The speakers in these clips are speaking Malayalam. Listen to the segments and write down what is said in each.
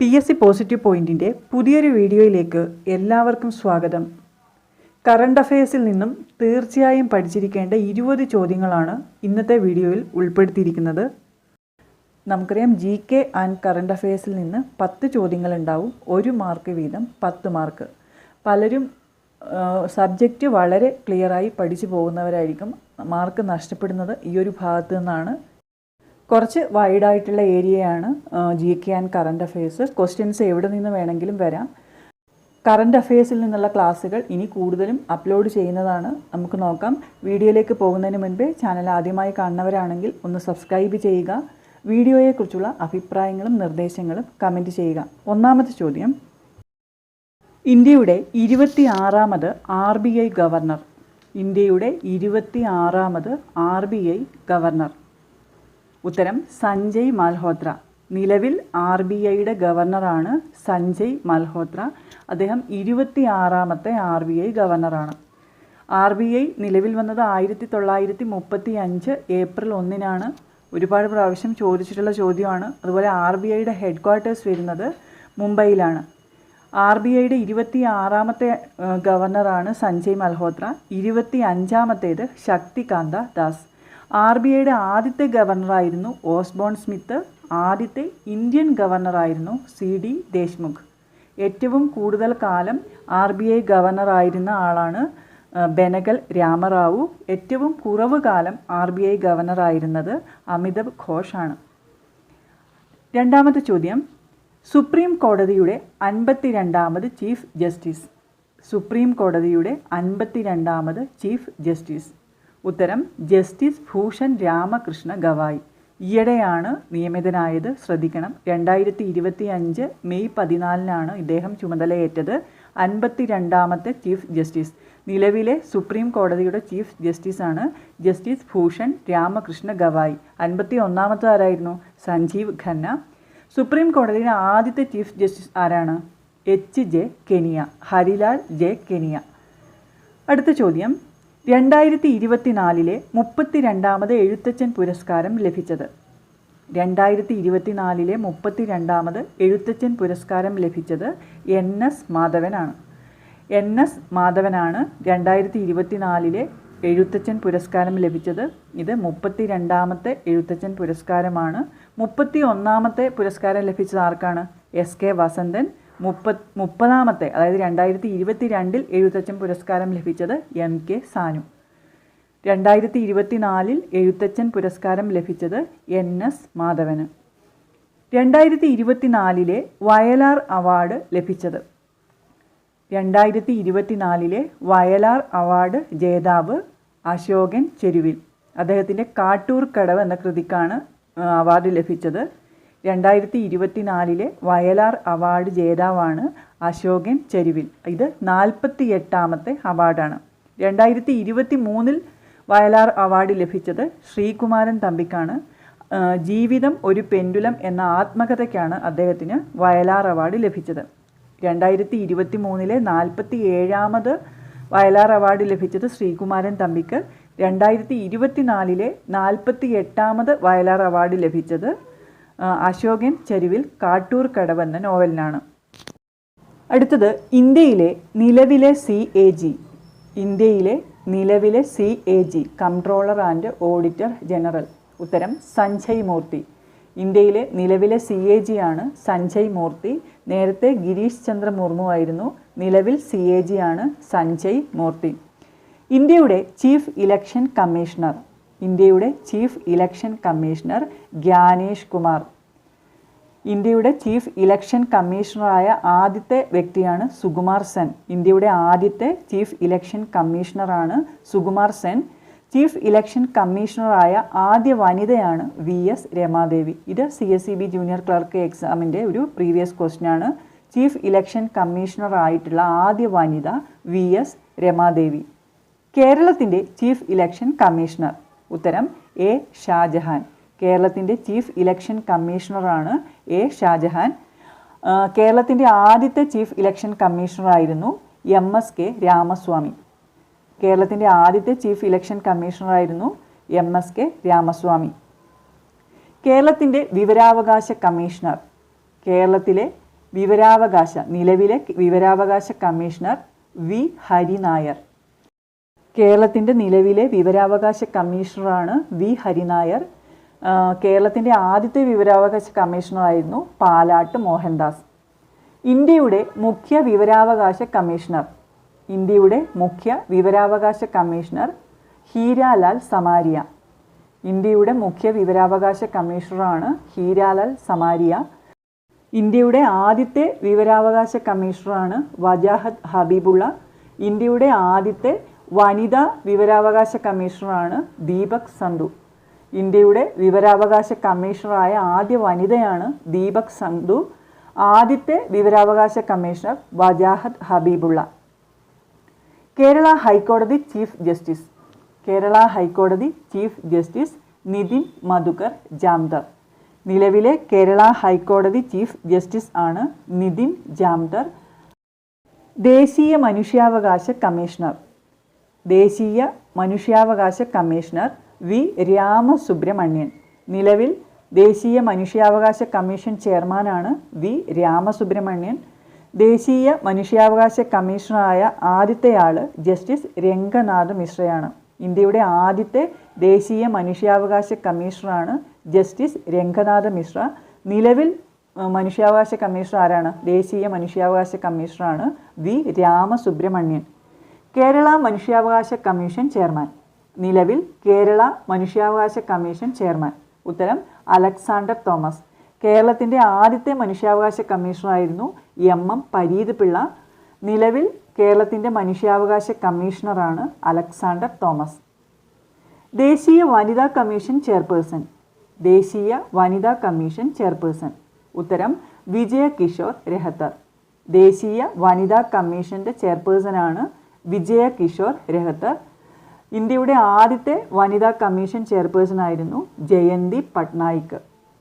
പി എസ് സി പോസിറ്റീവ് പോയിന്റിന്റെ പുതിയൊരു വീഡിയോയിലേക്ക് എല്ലാവർക്കും സ്വാഗതം. കറണ്ട് അഫയേഴ്സിൽ നിന്നും തീർച്ചയായും പഠിച്ചിരിക്കേണ്ട ഇരുപത് ചോദ്യങ്ങളാണ് ഇന്നത്തെ വീഡിയോയിൽ ഉൾപ്പെടുത്തിയിരിക്കുന്നത്. നമുക്കറിയാം ജി കെ ആൻഡ് കറണ്ട് അഫയേഴ്സിൽ നിന്ന് പത്ത് ചോദ്യങ്ങളുണ്ടാവും. ഒരു മാർക്ക് വീതം പത്ത് മാർക്ക് പലരും സബ്ജക്റ്റ് വളരെ ക്ലിയറായി പഠിച്ചു പോകുന്നവരായിരിക്കും. മാർക്ക് നഷ്ടപ്പെടുന്നത് ഈ ഒരു ഭാഗത്തു നിന്നാണ്. കുറച്ച് വൈഡായിട്ടുള്ള ഏരിയയാണ് G K and current affairs questions എവിടെ നിന്ന് വേണമെങ്കിലും വരാം. കറണ്ട് അഫയേഴ്സിൽ നിന്നുള്ള ക്ലാസ്സുകൾ ഇനി കൂടുതലും അപ്ലോഡ് ചെയ്യുന്നതാണ്. നമുക്ക് നോക്കാം. വീഡിയോയിലേക്ക് പോകുന്നതിന് മുൻപേ ചാനൽ ആദ്യമായി കാണുന്നവരാണെങ്കിൽ ഒന്ന് സബ്സ്ക്രൈബ് ചെയ്യുക. വീഡിയോയെക്കുറിച്ചുള്ള അഭിപ്രായങ്ങളും നിർദ്ദേശങ്ങളും കമന്റ് ചെയ്യുക. ഒന്നാമത്തെ ചോദ്യം. ഇന്ത്യയുടെ ഇരുപത്തി ആറാമത് ആർ ബി ഐ ഗവർണർ. ഇന്ത്യയുടെ ഇരുപത്തി ആറാമത് ആർ ബി ഐ ഗവർണർ. ഉത്തരം സഞ്ജയ് മൽഹോത്ര. നിലവിൽ ആർ ബി ഐയുടെ ഗവർണറാണ് സഞ്ജയ് മൽഹോത്ര. അദ്ദേഹം ഇരുപത്തി ആറാമത്തെ ആർ ബി ഐ ഗവർണറാണ്. ആർ ബി ഐ നിലവിൽ വന്നത് ആയിരത്തി തൊള്ളായിരത്തി മുപ്പത്തി അഞ്ച് ഏപ്രിൽ ഒന്നിനാണ്. ഒരുപാട് പ്രാവശ്യം ചോദിച്ചിട്ടുള്ള ചോദ്യമാണ്. അതുപോലെ ആർ ബി ഐയുടെ ഹെഡ് ക്വാർട്ടേഴ്സ് വരുന്നത് മുംബൈയിലാണ്. ആർ ബി ഐയുടെ ഇരുപത്തി ആറാമത്തെ ഗവർണറാണ് സഞ്ജയ് മൽഹോത്ര. ഇരുപത്തി അഞ്ചാമത്തേത് ശക്തികാന്ത ദാസ്. ആർ ബി ഐയുടെ ആദ്യത്തെ ഗവർണറായിരുന്നു ഓസ്ബോൺ സ്മിത്ത് ആദ്യത്തെ ഇന്ത്യൻ ഗവർണറായിരുന്നു സി ഡി ദേശ്മുഖ്. ഏറ്റവും കൂടുതൽ കാലം ആർ ബി ഐ ഗവർണറായിരുന്ന ആളാണ് ബെനഗൽ രാമറാവു. ഏറ്റവും കുറവ് കാലം ആർ ബി ഐ ഗവർണറായിരുന്നത് അമിതവ് ഘോഷാണ് രണ്ടാമത്തെ ചോദ്യം. സുപ്രീം കോടതിയുടെ അൻപത്തി രണ്ടാമത് ചീഫ് ജസ്റ്റിസ്. സുപ്രീം കോടതിയുടെ അൻപത്തി രണ്ടാമത് ചീഫ് ജസ്റ്റിസ്. ഉത്തരം ജസ്റ്റിസ് ഭൂഷൺ രാമകൃഷ്ണ ഗവായ്. ഈയിടെയാണ് നിയമിതനായത്. ശ്രദ്ധിക്കണം. രണ്ടായിരത്തി ഇരുപത്തി അഞ്ച് മെയ് പതിനാലിനാണ് ഇദ്ദേഹം ചുമതലയേറ്റത്. അൻപത്തി രണ്ടാമത്തെ ചീഫ് ജസ്റ്റിസ്. നിലവിലെ സുപ്രീം കോടതിയുടെ ചീഫ് ജസ്റ്റിസാണ് ജസ്റ്റിസ് ഭൂഷൺ രാമകൃഷ്ണ ഗവായ്. അൻപത്തി ഒന്നാമത്തെ ആരായിരുന്നു? സഞ്ജീവ് ഖന്ന. സുപ്രീം കോടതിയുടെ ആദ്യത്തെ ചീഫ് ജസ്റ്റിസ് ആരാണ്? H. J. Kania. Harilal J. Kania. അടുത്ത ചോദ്യം. രണ്ടായിരത്തി ഇരുപത്തിനാലിലെ മുപ്പത്തി രണ്ടാമത് എഴുത്തച്ഛൻ പുരസ്കാരം ലഭിച്ചത്. രണ്ടായിരത്തി ഇരുപത്തിനാലിലെ മുപ്പത്തി രണ്ടാമത് എഴുത്തച്ഛൻ പുരസ്കാരം ലഭിച്ചത് എൻ. എസ്. മാധവനാണ്. എൻ. എസ്. മാധവനാണ് രണ്ടായിരത്തി ഇരുപത്തിനാലിലെ എഴുത്തച്ഛൻ പുരസ്കാരം ലഭിച്ചത്. ഇത് മുപ്പത്തി രണ്ടാമത്തെ എഴുത്തച്ഛൻ പുരസ്കാരമാണ്. മുപ്പത്തി ഒന്നാമത്തെ പുരസ്കാരം ലഭിച്ചത് ആർക്കാണ്? എസ്. കെ. വസന്തൻ മുപ്പത് മുപ്പതാമത്തെ അതായത് രണ്ടായിരത്തി ഇരുപത്തി രണ്ടിൽ എഴുത്തച്ഛൻ പുരസ്കാരം ലഭിച്ചത് എം കെ സാനു. രണ്ടായിരത്തി ഇരുപത്തിനാലിൽ എഴുത്തച്ഛൻ പുരസ്കാരം ലഭിച്ചത് എൻ എസ് മാധവന്. രണ്ടായിരത്തി ഇരുപത്തിനാലിലെ വയലാർ അവാർഡ് ലഭിച്ചത്. രണ്ടായിരത്തി ഇരുപത്തിനാലിലെ വയലാർ അവാർഡ് ജേതാവ് അശോകൻ ചെരുവിൽ. അദ്ദേഹത്തിന്റെ കാട്ടൂർ കടവ് എന്ന കൃതിക്കാണ് അവാർഡ് ലഭിച്ചത് രണ്ടായിരത്തി ഇരുപത്തിനാലിലെ വയലാർ അവാർഡ് ജേതാവാണ് അശോകൻ ചെരുവിൽ. ഇത് നാൽപ്പത്തി എട്ടാമത്തെ അവാർഡാണ്. രണ്ടായിരത്തി ഇരുപത്തി മൂന്നിൽ വയലാർ അവാർഡ് ലഭിച്ചത് ശ്രീകുമാരൻ തമ്പിക്കാണ്. ജീവിതം ഒരു പെൻഡുലം എന്ന ആത്മകഥയ്ക്കാണ് അദ്ദേഹത്തിന് വയലാർ അവാർഡ് ലഭിച്ചത്. രണ്ടായിരത്തി ഇരുപത്തി മൂന്നിലെ നാൽപ്പത്തി ഏഴാമത് വയലാർ അവാർഡ് ലഭിച്ചത് ശ്രീകുമാരൻ തമ്പിക്ക്. രണ്ടായിരത്തി ഇരുപത്തിനാലിലെ നാൽപ്പത്തി എട്ടാമത് വയലാർ അവാർഡ് ലഭിച്ചത് അശോകൻ ചരിവിൽ കാട്ടൂർ കടവ് എന്ന നോവലിനാണ്. അടുത്തത് ഇന്ത്യയിലെ നിലവിലെ സി എ ജി. ഇന്ത്യയിലെ നിലവിലെ C A G controller and auditor general. ഉത്തരം സഞ്ജയ് മൂർത്തി. ഇന്ത്യയിലെ നിലവിലെ സി എ ജി ആണ് സഞ്ജയ് മൂർത്തി. നേരത്തെ ഗിരീഷ് ചന്ദ്ര മുർമു ആയിരുന്നു. നിലവിൽ സി എ ജി ആണ് സഞ്ജയ് മൂർത്തി. ഇന്ത്യയുടെ ചീഫ് ഇലക്ഷൻ കമ്മീഷണർ. ഇന്ത്യയുടെ chief election commissioner Gyanesh Kumar. ഇന്ത്യയുടെ ചീഫ് ഇലക്ഷൻ കമ്മീഷണറായ ആദ്യത്തെ വ്യക്തിയാണ് സുകുമാർ സെൻ. ഇന്ത്യയുടെ ആദ്യത്തെ ചീഫ് ഇലക്ഷൻ കമ്മീഷണറാണ് സുകുമാർ സെൻ. ചീഫ് ഇലക്ഷൻ കമ്മീഷണറായ ആദ്യ വനിതയാണ് വി എസ് രമാദേവി. ഇത് C S C B junior clerk എക്സാമിന്റെ ഒരു പ്രീവിയസ് ക്വസ്റ്റ്യനാണ്. ചീഫ് ഇലക്ഷൻ കമ്മീഷണർ ആയിട്ടുള്ള ആദ്യ വനിത വി എസ് രമാദേവി. കേരളത്തിന്റെ ചീഫ് ഇലക്ഷൻ കമ്മീഷണർ. ഉത്തരം എ ഷാജഹാൻ. കേരളത്തിന്റെ ചീഫ് ഇലക്ഷൻ കമ്മീഷണറാണ് എ ഷാജഹാൻ. കേരളത്തിന്റെ ആദ്യത്തെ ചീഫ് ഇലക്ഷൻ കമ്മീഷണറായിരുന്നു എം എസ് കെ രാമസ്വാമി. കേരളത്തിന്റെ ആദ്യത്തെ ചീഫ് ഇലക്ഷൻ കമ്മീഷണറായിരുന്നു എം എസ് കെ രാമസ്വാമി. കേരളത്തിന്റെ വിവരാവകാശ കമ്മീഷണർ കേരളത്തിലെ വിവരാവകാശ നിലവിലെ വിവരാവകാശ കമ്മീഷണർ വി ഹരിനായർ. കേരളത്തിന്റെ നിലവിലെ വിവരാവകാശ കമ്മീഷണറാണ് വി ഹരിനായർ. കേരളത്തിന്റെ ആദ്യത്തെ വിവരാവകാശ കമ്മീഷണറായിരുന്നു പാലാട്ട് മോഹൻദാസ്. ഇന്ത്യയുടെ മുഖ്യ വിവരാവകാശ കമ്മീഷണർ. ഇന്ത്യയുടെ മുഖ്യ വിവരാവകാശ കമ്മീഷണർ ഹീരാലാൽ സമാരിയ. ഇന്ത്യയുടെ മുഖ്യ വിവരാവകാശ കമ്മീഷണറാണ് ഹീരാലാൽ സമാരിയ. ഇന്ത്യയുടെ ആദ്യത്തെ വിവരാവകാശ കമ്മീഷണറാണ് വജാഹത്ത് ഹബീബുള്ള. ഇന്ത്യയുടെ ആദ്യത്തെ വനിതാ വിവരാവകാശ കമ്മീഷണറാണ് ദീപക് സന്ധു. ഇന്ത്യയുടെ വിവരാവകാശ കമ്മീഷണറായ ആദ്യ വനിതയാണ് ദീപക് സന്ധു. ആദ്യത്തെ വിവരാവകാശ കമ്മീഷണർ വജാഹത്ത് ഹബീബുള്ള. കേരള ഹൈക്കോടതി ചീഫ് ജസ്റ്റിസ്. കേരള ഹൈക്കോടതി ചീഫ് ജസ്റ്റിസ് നിതിൻ മധുകർ ജാംദർ. നിലവിലെ കേരള ഹൈക്കോടതി ചീഫ് ജസ്റ്റിസ് ആണ് നിതിൻ ജാംദർ. ദേശീയ മനുഷ്യാവകാശ കമ്മീഷണർ. ദേശീയ മനുഷ്യാവകാശ കമ്മീഷണർ വി രാമസുബ്രഹ്മണ്യൻ. നിലവിൽ ദേശീയ മനുഷ്യാവകാശ കമ്മീഷൻ ചെയർമാനാണ് വി രാമസുബ്രഹ്മണ്യൻ. ദേശീയ മനുഷ്യാവകാശ കമ്മീഷണറായ ആദ്യത്തെയാൾ ജസ്റ്റിസ് രംഗനാഥ് മിശ്രയാണ്. ഇന്ത്യയുടെ ആദ്യത്തെ ദേശീയ മനുഷ്യാവകാശ കമ്മീഷണറാണ് ജസ്റ്റിസ് രംഗനാഥ മിശ്ര. നിലവിൽ മനുഷ്യാവകാശ കമ്മീഷണർ ആരാണ്? ദേശീയ മനുഷ്യാവകാശ കമ്മീഷണറാണ് വി രാമസുബ്രഹ്മണ്യൻ. കേരള മനുഷ്യാവകാശ കമ്മീഷൻ ചെയർമാൻ. നിലവിൽ കേരള മനുഷ്യാവകാശ കമ്മീഷൻ ചെയർമാൻ. ഉത്തരം അലക്സാണ്ടർ തോമസ്. കേരളത്തിന്റെ ആദ്യത്തെ മനുഷ്യാവകാശ കമ്മീഷണറായിരുന്നു എം എം പരീത് പിള്ള നിലവിൽ കേരളത്തിന്റെ മനുഷ്യാവകാശ കമ്മീഷണറാണ് അലക്സാണ്ടർ തോമസ്. ദേശീയ വനിതാ കമ്മീഷൻ ചെയർപേഴ്സൺ. ദേശീയ വനിതാ കമ്മീഷൻ ചെയർപേഴ്സൺ. ഉത്തരം വിജയ കിഷോർ രഹത്തർ. ദേശീയ വനിതാ കമ്മീഷന്റെ ചെയർപേഴ്സണാണ് വിജയ കിഷോർ രഹത്ത് ഇന്ത്യയുടെ ആദ്യത്തെ വനിതാ കമ്മീഷൻ ചെയർപേഴ്സൺ ആയിരുന്നു ജയന്തി പട്നായിക്.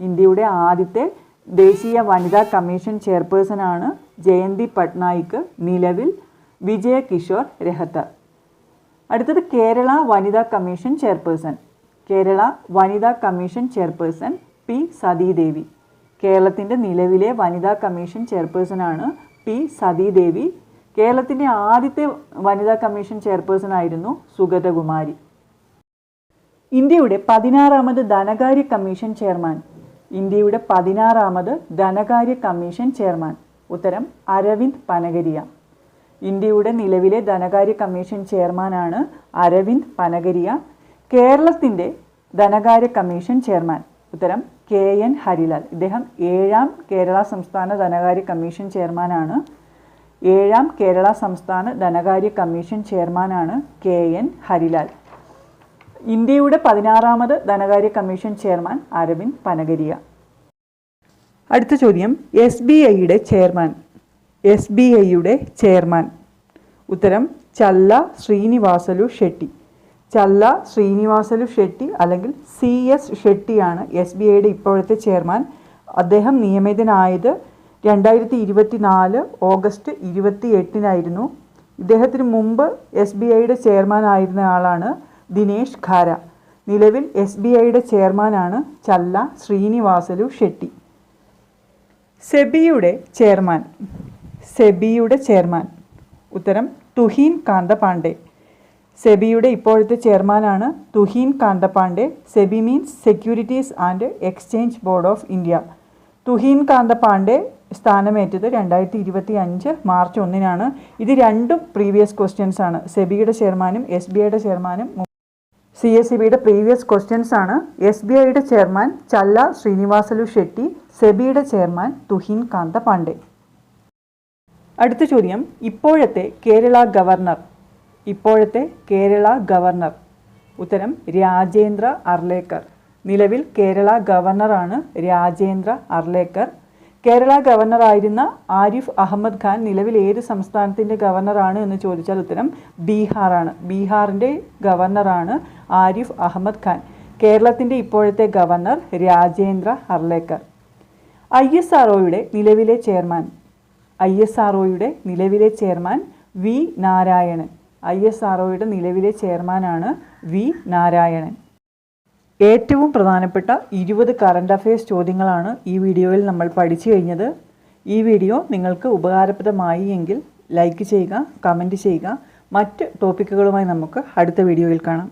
ഇന്ത്യയുടെ ആദ്യത്തെ ദേശീയ വനിതാ കമ്മീഷൻ ചെയർപേഴ്സൺ ആണ് ജയന്തി പട്നായിക് നിലവിൽ വിജയ കിഷോർ രഹത്ത് അടുത്തത് കേരള വനിതാ കമ്മീഷൻ ചെയർപേഴ്സൺ. കേരള വനിതാ കമ്മീഷൻ ചെയർപേഴ്സൺ പി സതീദേവി. കേരളത്തിന്റെ നിലവിലെ വനിതാ കമ്മീഷൻ ചെയർപേഴ്സൺ ആണ് പി സതീദേവി കേരളത്തിന്റെ ആദ്യത്തെ വനിതാ കമ്മീഷൻ ചെയർപേഴ്സൺ ആയിരുന്നു സുഗതകുമാരി. ഇന്ത്യയുടെ പതിനാറാമത് ധനകാര്യ കമ്മീഷൻ ചെയർമാൻ. ഇന്ത്യയുടെ പതിനാറാമത് ധനകാര്യ കമ്മീഷൻ ചെയർമാൻ. ഉത്തരം അരവിന്ദ് പനഗരിയ. ഇന്ത്യയുടെ നിലവിലെ ധനകാര്യ കമ്മീഷൻ ചെയർമാനാണ് അരവിന്ദ് പനഗരിയ. കേരളത്തിന്റെ ധനകാര്യ കമ്മീഷൻ ചെയർമാൻ. ഉത്തരം കെ എൻ ഹരിലാൽ. ഇദ്ദേഹം ഏഴാം കേരള സംസ്ഥാന ധനകാര്യ കമ്മീഷൻ ചെയർമാനാണ് ഏഴാം കേരള സംസ്ഥാന ധനകാര്യ കമ്മീഷൻ ചെയർമാനാണ് കെ എൻ ഹരിലാൽ. ഇന്ത്യയുടെ പതിനാറാമത് ധനകാര്യ കമ്മീഷൻ ചെയർമാൻ അരവിന്ദ് പനഗരിയ. അടുത്ത ചോദ്യം എസ് ബി ഐയുടെ ചെയർമാൻ. എസ് ബി ഐയുടെ ചെയർമാൻ. ഉത്തരം ചല്ല ശ്രീനിവാസലു ഷെട്ടി. ചല്ല ശ്രീനിവാസലു ഷെട്ടി അല്ലെങ്കിൽ സി എസ് ഷെട്ടിയാണ് എസ് ബി ഐയുടെ ഇപ്പോഴത്തെ ചെയർമാൻ. അദ്ദേഹം നിയമിതനായത് രണ്ടായിരത്തി ഇരുപത്തി നാല് ഓഗസ്റ്റ് ഇരുപത്തി എട്ടിനായിരുന്നു ഇദ്ദേഹത്തിന് മുമ്പ് എസ് ബി ഐയുടെ ചെയർമാൻ ആയിരുന്ന ആളാണ് ദിനേഷ് ഖാര. നിലവിൽ എസ് ബി ഐയുടെ ചെയർമാനാണ് ചല്ല ശ്രീനിവാസലു ഷെട്ടി. സെബിയുടെ ചെയർമാൻ. സെബിയുടെ ചെയർമാൻ. ഉത്തരം തുഹീൻ കാന്തപാണ്ഡെ. സെബിയുടെ ഇപ്പോഴത്തെ ചെയർമാനാണ് Tuhin Kanta Pandey SEBI means securities and exchange board of India. Tuhin Kanta Pandey സ്ഥാനമേറ്റത് രണ്ടായിരത്തി ഇരുപത്തി അഞ്ച് മാർച്ച് ഒന്നിനാണ്. ഇത് രണ്ടും പ്രീവിയസ് ക്വസ്റ്റ്യൻസ് ആണ്. സെബിയുടെ ചെയർമാനും എസ് ബി ഐയുടെ ചെയർമാനും സി എസ് സി ബിയുടെ പ്രീവിയസ് ക്വസ്റ്റ്യൻസ് ആണ്. എസ് ബി ഐയുടെ ചെയർമാൻ ചല്ല ശ്രീനിവാസലു ഷെട്ടി സെബിയുടെ ചെയർമാൻ തുഹിൻ കാന്ത പാണ്ഡെ അടുത്ത ചോദ്യം. ഇപ്പോഴത്തെ കേരള ഗവർണർ. ഇപ്പോഴത്തെ കേരള ഗവർണർ. ഉത്തരം രാജേന്ദ്ര അർലേക്കർ. നിലവിൽ കേരള ഗവർണറാണ് രാജേന്ദ്ര അർലേക്കർ. കേരള ഗവർണറായിരുന്ന ആരിഫ് അഹമ്മദ് ഖാൻ നിലവിൽ ഏത് സംസ്ഥാനത്തിന്റെ ഗവർണറാണ് എന്ന് ചോദിച്ചാൽ ഉത്തരം ബീഹാറാണ് ബീഹാറിന്റെ ഗവർണറാണ് ആരിഫ് അഹമ്മദ് ഖാൻ. കേരളത്തിന്റെ ഇപ്പോഴത്തെ governor Rajendra Arlekar. I S R നിലവിലെ ചെയർമാൻ ഐ എസ് ആർ നിലവിലെ chairman V Narayanan. I S R നിലവിലെ ചെയർമാനാണ് വി നാരായണൻ. ഏറ്റവും പ്രധാനപ്പെട്ട ഇരുപത് കറണ്ട് അഫയേഴ്സ് ചോദ്യങ്ങളാണ് ഈ വീഡിയോയിൽ നമ്മൾ പഠിച്ചു കഴിഞ്ഞത്. ഈ വീഡിയോ നിങ്ങൾക്ക് ഉപകാരപ്രദമായി എങ്കിൽ ലൈക്ക് ചെയ്യുക കമന്റ് ചെയ്യുക. മറ്റ് ടോപ്പിക്കുകളുമായി നമുക്ക് അടുത്ത വീഡിയോയിൽ കാണാം.